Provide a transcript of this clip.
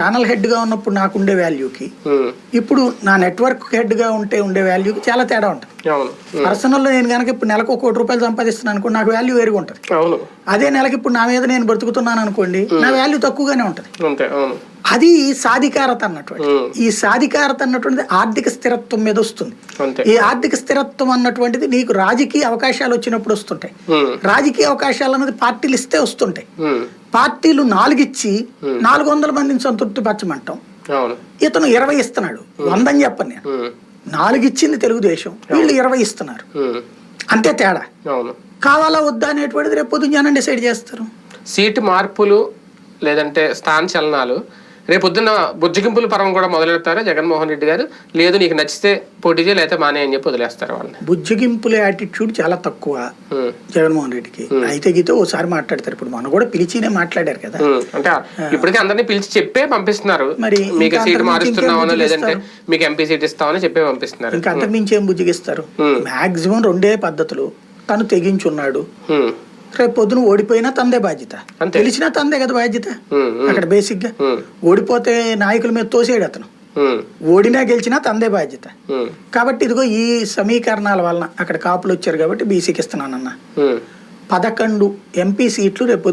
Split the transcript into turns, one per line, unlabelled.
Channel హెడ్గా ఉన్నప్పుడు నాకు ఉండే వాల్యూకి
ఉమ్,
ఇప్పుడు నా నెట్వర్క్ హెడ్గా ఉంటే ఉండే వాల్యూకి చాలా తేడా ఉంటుంది.
అవును. ఉమ్,
పర్సనల్లో నేను కనుక ఇప్పుడు నెలకు కోటి రూపాయలు సంపాదిస్తున్నాను అనుకో నాకు వాల్యూ వేరుగా ఉంటుంది. అదే నెలకి ఇప్పుడు నా మీద నేను బ్రతుకుతున్నాను అనుకోండి నా వాల్యూ తక్కువగానే ఉంటుంది. అది సాధికారత అన్నటువంటి ఈ సాధికారత అన్నటువంటిది ఆర్థిక స్థిరత్వం మీద వస్తుంది. ఈ ఆర్థిక స్థిరత్వం అన్నటువంటిది నీకు రాజకీయ అవకాశాలు వచ్చినప్పుడు వస్తుంటాయి. రాజకీయ అవకాశాలు అనేది పార్టీలు ఇస్తే వస్తుంటాయి. పార్టీలు నాలుగు ఇచ్చి నాలుగు వందల మందిని సంతృప్తి పరచమంటాం ఇతను ఇరవై ఇస్తున్నాడు. వందని చెప్పను నేను. నాలుగు ఇచ్చింది తెలుగుదేశం. వీళ్ళు ఇరవై ఇస్తున్నారు. అంతే తేడా. కావాలా వద్దా అనేటువంటిది రేపు పొద్దున జనం డిసైడ్ చేస్తారు.
సీటు మార్పులు లేదంటే స్థాన చలనాలు రేపు పొద్దున్న బుజ్జగింపుల పరం కూడా మొదలెడతారా జగన్మోహన్ రెడ్డి గారు. లేదు నీకు నచ్చితే పోటీ చేయి లేకపోతే మానే అని చెప్పి వదిలేస్తారు వాళ్ళని.
బుజ్జగింపుల యాటిట్యూడ్ చాలా తక్కువ జగన్మోహన్ రెడ్డికి. అయితే గీతో ఓసారి మాట్లాడతారు. ఇప్పుడు మనం కూడా పిలిచినే మాట్లాడారు కదా.
అంటే ఇప్పటికే అందరినీ పిలిచి చెప్పే పంపిస్తున్నారు.
మరి
మీకు సీట్ మారుస్తున్నామనో లేదంటే మీకు ఎంపీ సీట్ ఇస్తామని చెప్పే పంపిస్తున్నారు.
ఇంకా అంతకు మించి ఏం బుజ్జగిస్తారు. మాక్సిమం రెండే పద్ధతులు. తను తెగించున్నాడు. రేపు పొద్దున ఓడిపోయినా తందే బాధ్యత. తెలిసినా తందే కదా బాధ్యత. అక్కడ
బేసిక్గా.
ఓడిపోతే నాయకుల మీద తోసేడు అతను. ఓడినా గెలిచినా తందే బాధ్యత. కాబట్టి ఇదిగో ఈ సమీకరణాల వలన అక్కడ కాపులు వచ్చారు కాబట్టి బీసీకి ఇస్తున్నానన్న. పదకొండు ఎంపీ సీట్లు రేపు